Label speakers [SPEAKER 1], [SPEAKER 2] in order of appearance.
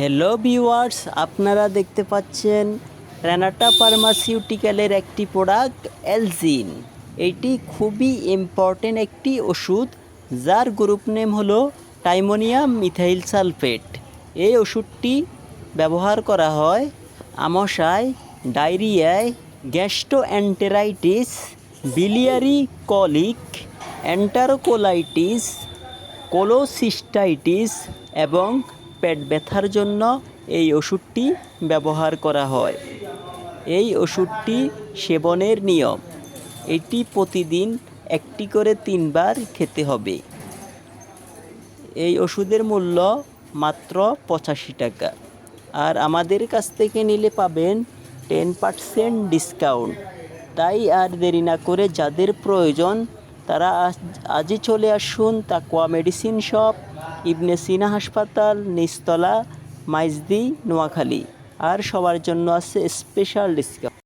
[SPEAKER 1] Hello viewers আপনারা দেখতে পাচ্ছেন রেনাটা ফার্মাসিউটিক্যালের একটি প্রোডাক্ট এলজিন এটি খুবই ইম্পর্টেন্ট একটি ওষুধ, যার গ্রুপ নেম হলো টাইমোনিয়াম মিথাইল সালফেট এই ওষুধটি ব্যবহার করা হয় আমশায়, ডায়রিয়ায়, gastroenteritis biliary colic enterocolitis cholecystitis এবং পেট ব্যথার জন্য এই ওষুধটি ব্যবহার করা হয়। এই ওষুধটি সেবনের নিয়ম। এটি প্রতিদিন একটি করে তিনবার খেতে হবে। এই ওষুধের মূল্য মাত্র পঁচাশি টাকা। আর আমাদের কাছ থেকে নিলে পাবেন টেন পার্সেন্ট ডিসকাউন্ট। তাই আর দেরি না করে যাদের প্রয়োজন তারা আজ- আজই চলে আসুন তাকোয়া মেডিসিন শপ, ইবনে সিনা হাসপাতাল নিস্তলা মাইজদি, নোয়াখালী। আর সবার জন্য আছে স্পেশাল ডিসকাউন্ট